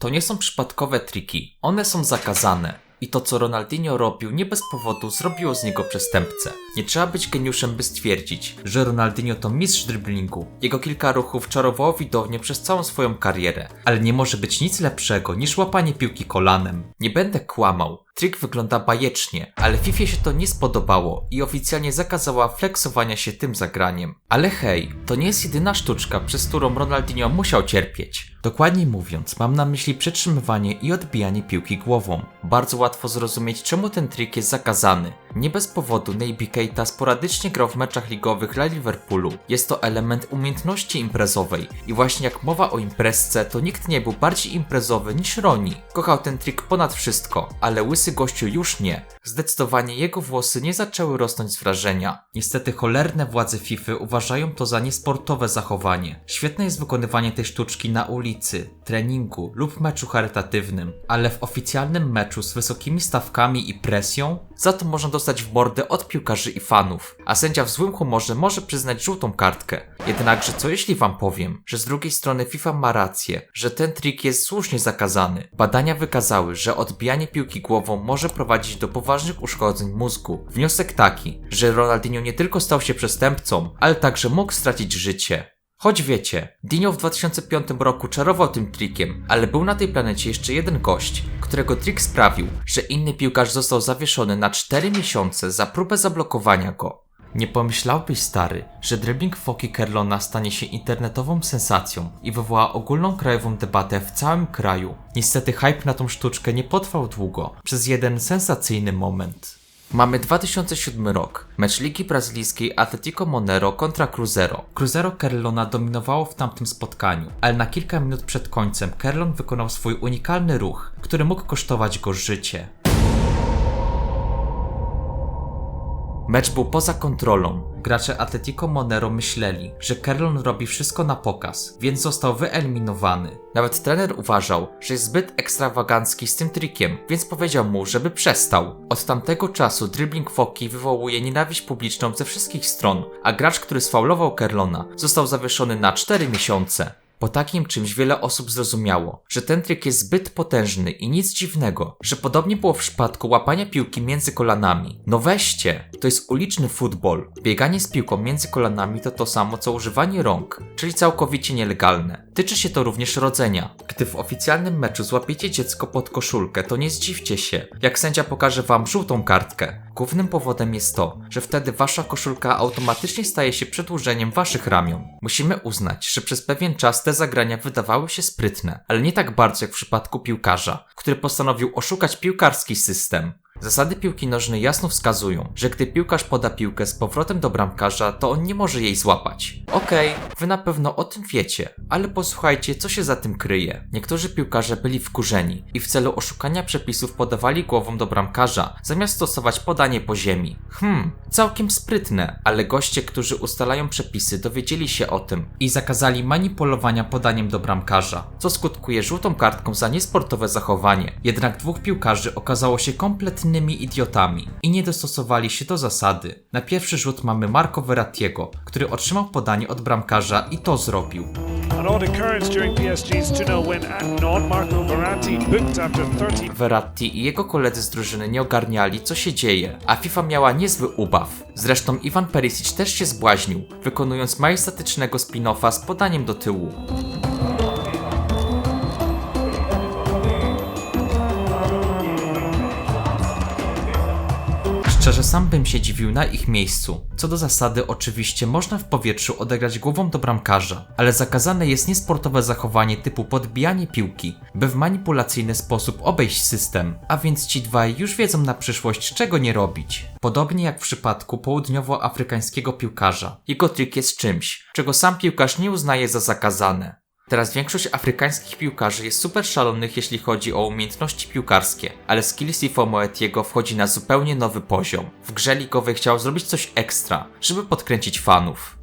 To nie są przypadkowe triki, one są zakazane. I to, co Ronaldinho robił, nie bez powodu zrobiło z niego przestępcę. Nie trzeba być geniuszem, by stwierdzić, że Ronaldinho to mistrz driblingu. Jego kilka ruchów czarowało widownię przez całą swoją karierę, ale nie może być nic lepszego niż łapanie piłki kolanem. Nie będę kłamał. Trik wygląda bajecznie, ale FIFA się to nie spodobało i oficjalnie zakazała flexowania się tym zagraniem. Ale hej, to nie jest jedyna sztuczka, przez którą Ronaldinho musiał cierpieć. Dokładniej mówiąc, mam na myśli przetrzymywanie i odbijanie piłki głową. Bardzo łatwo zrozumieć, czemu ten trik jest zakazany. Nie bez powodu Naby Keita sporadycznie grał w meczach ligowych dla Liverpoolu. Jest to element umiejętności imprezowej i właśnie jak mowa o imprezce, to nikt nie był bardziej imprezowy niż Roni. Kochał ten trik ponad wszystko, ale łysy gościu już nie. Zdecydowanie jego włosy nie zaczęły rosnąć z wrażenia. Niestety cholerne władze FIFA uważają to za niesportowe zachowanie. Świetne jest wykonywanie tej sztuczki na ulicy, treningu lub meczu charytatywnym, ale w oficjalnym meczu z wysokimi stawkami i presją za to można dostać w mordę od piłkarzy i fanów, a sędzia w złym humorze może przyznać żółtą kartkę. Jednakże co jeśli wam powiem, że z drugiej strony FIFA ma rację, że ten trik jest słusznie zakazany. Badania wykazały, że odbijanie piłki głową może prowadzić do poważnych uszkodzeń mózgu. Wniosek taki, że Ronaldinho nie tylko stał się przestępcą, ale także mógł stracić życie. Choć wiecie, Dino w 2005 roku czarował tym trikiem, ale był na tej planecie jeszcze jeden gość, którego trik sprawił, że inny piłkarz został zawieszony na 4 miesiące za próbę zablokowania go. Nie pomyślałbyś, stary, że dribbling Foki Kerlona stanie się internetową sensacją i wywoła ogólną krajową debatę w całym kraju. Niestety hype na tą sztuczkę nie potrwał długo, przez jeden sensacyjny moment. Mamy 2007 rok. Mecz Ligi Brazylijskiej Atletico Monero kontra Cruzeiro. Cruzeiro Kerlona dominowało w tamtym spotkaniu, ale na kilka minut przed końcem Kerlon wykonał swój unikalny ruch, który mógł kosztować go życie. Mecz był poza kontrolą. Gracze Atletico Monero myśleli, że Kerlon robi wszystko na pokaz, więc został wyeliminowany. Nawet trener uważał, że jest zbyt ekstrawagancki z tym trikiem, więc powiedział mu, żeby przestał. Od tamtego czasu dribbling Foki wywołuje nienawiść publiczną ze wszystkich stron, a gracz, który sfaulował Kerlona, został zawieszony na 4 miesiące. Po takim czymś wiele osób zrozumiało, że ten trik jest zbyt potężny i nic dziwnego, że podobnie było w przypadku łapania piłki między kolanami. No weźcie, to jest uliczny futbol. Bieganie z piłką między kolanami to to samo co używanie rąk, czyli całkowicie nielegalne. Tyczy się to również rodzenia. Gdy w oficjalnym meczu złapiecie dziecko pod koszulkę, to nie zdziwcie się, jak sędzia pokaże wam żółtą kartkę. Głównym powodem jest to, że wtedy wasza koszulka automatycznie staje się przedłużeniem waszych ramion. Musimy uznać, że przez pewien czas te zagrania wydawały się sprytne, ale nie tak bardzo jak w przypadku piłkarza, który postanowił oszukać piłkarski system. Zasady piłki nożnej jasno wskazują, że gdy piłkarz poda piłkę z powrotem do bramkarza, to on nie może jej złapać. Okej, wy na pewno o tym wiecie, ale posłuchajcie, co się za tym kryje. Niektórzy piłkarze byli wkurzeni i w celu oszukania przepisów podawali głową do bramkarza, zamiast stosować podanie po ziemi. Hmm, całkiem sprytne, ale goście, którzy ustalają przepisy, dowiedzieli się o tym i zakazali manipulowania podaniem do bramkarza, co skutkuje żółtą kartką za niesportowe zachowanie. Jednak dwóch piłkarzy okazało się kompletnymi idiotami i nie dostosowali się do zasady. Na pierwszy rzut mamy Marco Verrattiego, który otrzymał podanie od bramkarza i to zrobił. An odd occurrence during PSG's 2-0 win at Nantes. Marco Verratti booked after 30 Verratti i jego koledzy z drużyny nie ogarniali, co się dzieje, a FIFA miała niezły ubaw. Zresztą Ivan Perisic też się zbłaźnił, wykonując majestatycznego spin-offa z podaniem do tyłu. Szczerze sam bym się dziwił na ich miejscu. Co do zasady, oczywiście można w powietrzu odegrać głową do bramkarza, ale zakazane jest niesportowe zachowanie typu podbijanie piłki, by w manipulacyjny sposób obejść system, a więc ci dwaj już wiedzą na przyszłość czego nie robić. Podobnie jak w przypadku południowoafrykańskiego piłkarza. Jego trik jest czymś, czego sam piłkarz nie uznaje za zakazane. Teraz większość afrykańskich piłkarzy jest super szalonych jeśli chodzi o umiejętności piłkarskie, ale skill Sifo Moetiego wchodzi na zupełnie nowy poziom. W grze ligowej chciał zrobić coś ekstra, żeby podkręcić fanów.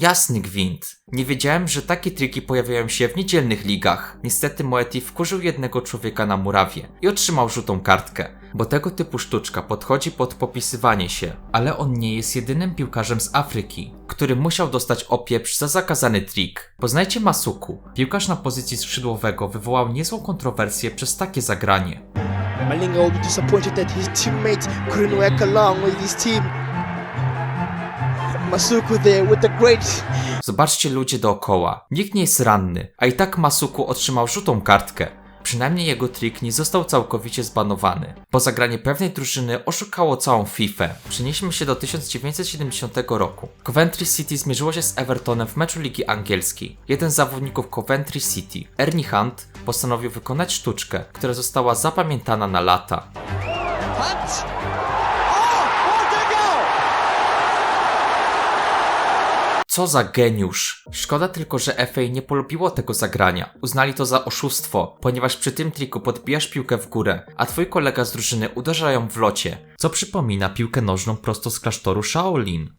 Jasny gwint. Nie wiedziałem, że takie triki pojawiają się w niedzielnych ligach. Niestety Moeti wkurzył jednego człowieka na murawie i otrzymał żółtą kartkę, bo tego typu sztuczka podchodzi pod popisywanie się. Ale on nie jest jedynym piłkarzem z Afryki, który musiał dostać opieprz za zakazany trik. Poznajcie Masuku. Piłkarz na pozycji skrzydłowego wywołał niezłą kontrowersję przez takie zagranie. Malinga will be disappointed that his teammates couldn't work along with his team. Masuku there with the great Zobaczcie ludzie dookoła. Nikt nie jest ranny, a i tak Masuku otrzymał żółtą kartkę. Przynajmniej jego trik nie został całkowicie zbanowany. Po zagranie pewnej drużyny oszukało całą FIFA. Przenieśmy się do 1970 roku. Coventry City zmierzyło się z Evertonem w meczu Ligi Angielskiej. Jeden z zawodników Coventry City, Ernie Hunt, postanowił wykonać sztuczkę, która została zapamiętana na lata. Hunt. Co za geniusz! Szkoda tylko, że FA nie polubiło tego zagrania. Uznali to za oszustwo, ponieważ przy tym triku podbijasz piłkę w górę, a twój kolega z drużyny uderza ją w locie, co przypomina piłkę nożną prosto z klasztoru Shaolin.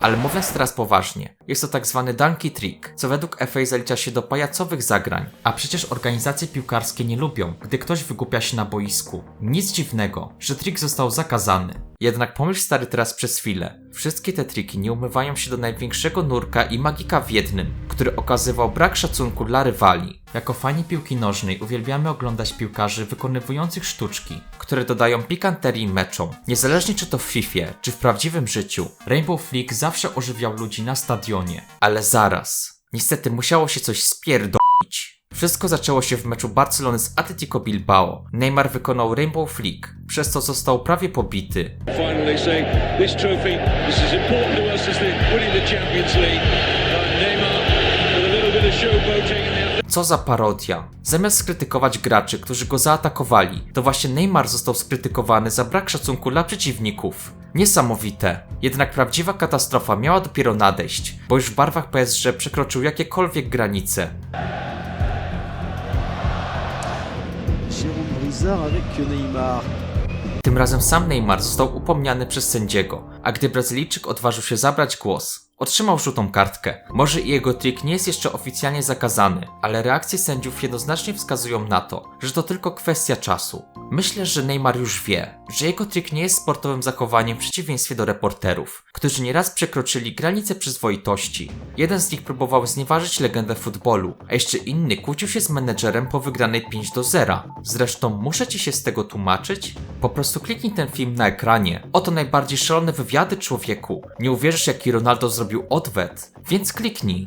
Ale mówiąc teraz poważnie, jest to tak zwany donkey trick, co według FA zalicza się do pajacowych zagrań, a przecież organizacje piłkarskie nie lubią, gdy ktoś wygłupia się na boisku. Nic dziwnego, że trik został zakazany. Jednak pomyśl stary teraz przez chwilę. Wszystkie te triki nie umywają się do największego nurka i magika w jednym, który okazywał brak szacunku dla rywali. Jako fani piłki nożnej uwielbiamy oglądać piłkarzy wykonywujących sztuczki, które dodają pikanterii meczom. Niezależnie czy to w FIFA, czy w prawdziwym życiu, Rainbow Flick zawsze ożywiał ludzi na stadionie. Ale zaraz. Niestety musiało się coś spierdolić. Wszystko zaczęło się w meczu Barcelony z Atletico Bilbao. Neymar wykonał Rainbow Flick, przez co został prawie pobity. Uh, Co za parodia. Zamiast skrytykować graczy, którzy go zaatakowali, to właśnie Neymar został skrytykowany za brak szacunku dla przeciwników. Niesamowite. Jednak prawdziwa katastrofa miała dopiero nadejść, bo już w barwach PSG przekroczył jakiekolwiek granice. Avec Neymar. Tym razem sam Neymar został upomniany przez sędziego, a gdy Brazylijczyk odważył się zabrać głos, otrzymał żółtą kartkę. Może i jego trik nie jest jeszcze oficjalnie zakazany, ale reakcje sędziów jednoznacznie wskazują na to, że to tylko kwestia czasu. Myślę, że Neymar już wie, że jego trik nie jest sportowym zachowaniem w przeciwieństwie do reporterów, którzy nieraz przekroczyli granice przyzwoitości. Jeden z nich próbował znieważyć legendę futbolu, a jeszcze inny kłócił się z menedżerem po wygranej 5 do 0. Zresztą muszę ci się z tego tłumaczyć? Po prostu kliknij ten film na ekranie. Oto najbardziej szalone wywiady człowieku. Nie uwierzysz jaki Ronaldo zrobił odwet, więc kliknij.